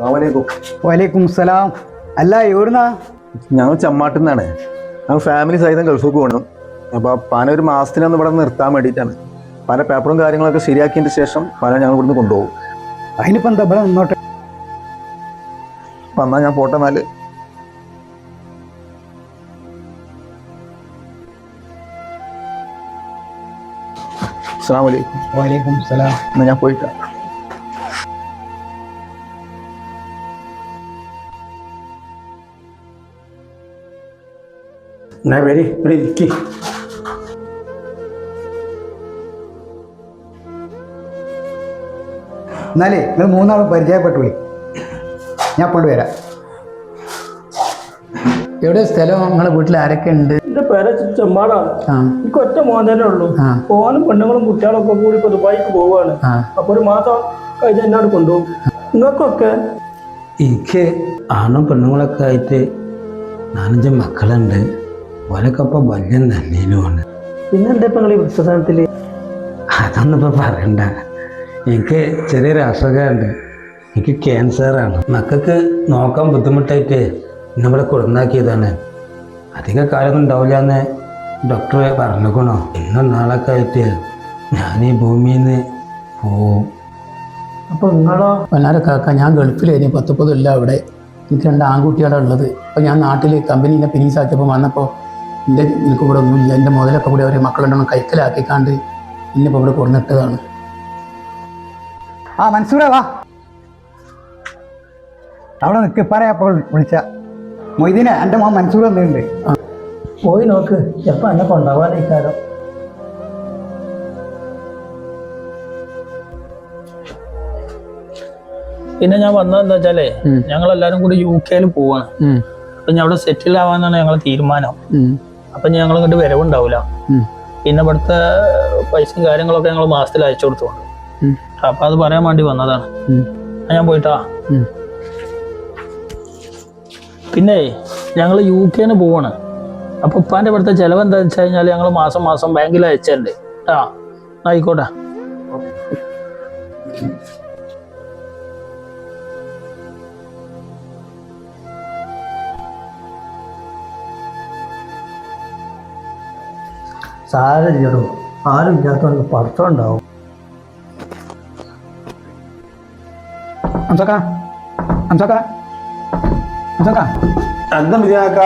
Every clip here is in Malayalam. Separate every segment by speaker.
Speaker 1: വലൈക്കും സലാം അല്ല എവിടുന്നാ?
Speaker 2: ഞങ്ങൾ ചമ്മാട്ടിൽ നിന്നാണ് ഞങ്ങൾ ഫാമിലി സഹിതം ഗൾഫിലേക്ക് പോകണം അപ്പോൾ പന ഒരു മാസത്തിനൊന്ന് ഇവിടെ നിർത്താൻ വേണ്ടിയിട്ടാണ്. പല പേപ്പറും കാര്യങ്ങളൊക്കെ ശരിയാക്കിയതിന് ശേഷം പല ഞങ്ങൾ ഇവിടുന്ന് കൊണ്ടുപോകും.
Speaker 1: അതിനിപ്പോൾ എന്താ ഇവിടെ നിന്നോട്ടെ?
Speaker 2: അപ്പം എന്നാൽ ഞാൻ പോട്ടെ എന്നാൽ അസ്സാം വലൈക്കും
Speaker 1: വലൈക്കും സലാം
Speaker 2: എന്നാൽ ഞാൻ പോയിട്ടാ.
Speaker 1: എന്നാ വരി ഇവിടെ ഇരിക്കി എന്നാലേ നിങ്ങൾ മൂന്നാളും പരിചയപ്പെട്ടു ഞാൻ കൊണ്ടുവരാം എവിടെ സ്ഥലം? നിങ്ങളെ വീട്ടിൽ ആരൊക്കെ ഉണ്ട്?
Speaker 3: എന്റെ പേരെ ചെമ്മാടാണ് എനിക്ക് ഒറ്റ മോൻ തന്നെ ഉള്ളൂ. ഓനും പെണ്ണുങ്ങളും കുട്ടികളൊക്കെ കൂടി ഇപ്പൊ ദുബായിക്ക് പോവാണ്. അപ്പൊ ഒരു മാസം കഴിഞ്ഞ് എന്നോട് കൊണ്ടുപോകും. നിങ്ങൾക്കൊക്കെ?
Speaker 4: എനിക്ക് ആണും പെണ്ണുങ്ങളൊക്കെ ആയിട്ട് നാലഞ്ച് മക്കളുണ്ട്. ഓരൊക്കെ ഇപ്പോൾ വലിയ നല്ലതിനുമാണ്
Speaker 3: പിന്നെ എന്താ ഇപ്പൊ നിങ്ങൾ ഈ വൃദ്ധസ്ഥാനത്തിൽ
Speaker 4: അതൊന്നും ഇപ്പോൾ പറയണ്ട. എനിക്ക് ചെറിയൊരു അസുഖമുണ്ട് എനിക്ക് ക്യാൻസറാണ്. മക്കൾക്ക് നോക്കാൻ ബുദ്ധിമുട്ടായിട്ട് നമ്മളെ കൊടുന്നാക്കിയതാണ് അധിക കാലമൊന്നും ഉണ്ടാവില്ല എന്ന് ഡോക്ടർ പറഞ്ഞേക്കണോ. ഇന്നും നാളൊക്കെ ആയിട്ട് ഞാൻ ഈ ഭൂമിയിൽ നിന്ന് പോവും.
Speaker 3: അപ്പൊ നിങ്ങളോ?
Speaker 1: വല്ലാതെ കാക്ക ഞാൻ ഗൾഫിലായിരുന്നു. പത്ത് മുപ്പതില്ല അവിടെ. എനിക്ക് രണ്ട് ആൺകുട്ടികളാണ് ഉള്ളത്. അപ്പോൾ ഞാൻ നാട്ടിൽ കമ്പനീനെ പിനീസാക്കിയപ്പോൾ വന്നപ്പോൾ എന്റെ എനിക്ക് ഇവിടെ ഒന്നുമില്ല. എന്റെ മുതലൊക്കെ കൂടി അവർ മക്കളുണ്ടെന്ന് കൈക്കലാക്കിക്കാണ്ട് ഇന്നിപ്പോൾ ഇവിടെ കൊടുന്നിട്ടതാണ് ആ മനസ്സൂറ വാ. അവിടെ നിൽക്ക് പറയാപ്പോൾ വിളിച്ച. മൊയ്തീനെ എന്റെ മോൻ മൻസൂർ എന്തുണ്ട്
Speaker 3: പോയി നോക്ക്. എപ്പോൾ എന്നെ കൊണ്ടുപോകാനേക്കാരോ പിന്നെ ഞാൻ വന്നതെന്താ വെച്ചാലേ ഞങ്ങൾ എല്ലാരും കൂടി യു കെയിൽ പോവാണ്. അപ്പൊ ഞാൻ അവിടെ സെറ്റിൽ ആവാന്നാണ് ഞങ്ങളെ തീരുമാനം. അപ്പൊ ഞങ്ങൾ ഇങ്ങോട്ട് വരവുണ്ടാവില്ല പിന്നെ ഇവിടുത്തെ പൈസയും കാര്യങ്ങളൊക്കെ ഞങ്ങൾ മാസത്തിൽ അയച്ചു കൊടുത്തോണ്ട് അപ്പൊ അത് പറയാൻ വേണ്ടി വന്നതാണ്. ഞാൻ പോയിട്ടാ? പിന്നെ ഞങ്ങൾ യു കെന്ന് പോവാണ്. അപ്പൊ ഉപ്പാന്റെ ഇവിടുത്തെ ചെലവ് എന്താ വെച്ച് കഴിഞ്ഞാൽ ഞങ്ങൾ മാസം മാസം ബാങ്കിൽ അയച്ചിട്ടുണ്ട് ആ ആയിക്കോട്ടെ. സാരല്ലോ ആരും ഇല്ലാത്തവർക്ക് പഠിത്തം ഉണ്ടാവും.
Speaker 1: അംസക്ക അംസക്ക അംസക്ക
Speaker 4: അന്തം വിചാക്ക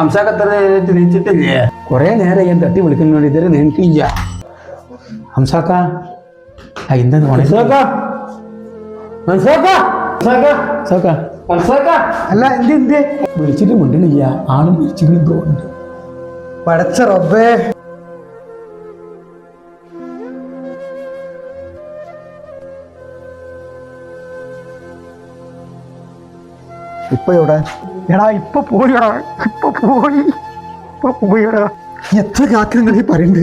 Speaker 4: അംസാക്കത്ര തിരിച്ചിട്ടില്ലേ
Speaker 1: കുറേ നേരം ഞാൻ തട്ടി വിളിക്കുന്നോണ്ട് ഇതുവരെ നിനക്കില്ല എന്തെന്ന്
Speaker 4: മനസ്സിലാക്ക മനസ്സിലാക്ക മനസ്സിലാക്ക
Speaker 1: അല്ല എന്ത് എന്ത്? വിളിച്ചിട്ട് മുണ്ടണില്ല. ആളും വിളിച്ചിട്ടും തോന്നുന്നുണ്ട് പടച്ച റബ്ബേ.
Speaker 2: ഇപ്പൊ എവിടെ?
Speaker 1: എടാ ഇപ്പൊ പോയിടാ. ഇപ്പൊ പോയി. ഇപ്പൊ പോയിടാ.
Speaker 2: എത്ര കാക്കിനങ്ങൾ ഈ പറയണ്ട്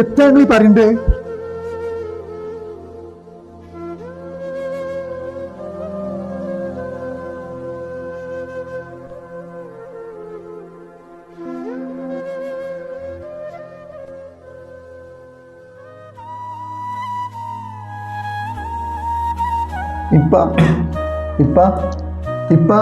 Speaker 2: എത്ര നിങ്ങൾ ഈ പറയണ്ട് ഇപ്പ ഇപ്പ ഇപ്പ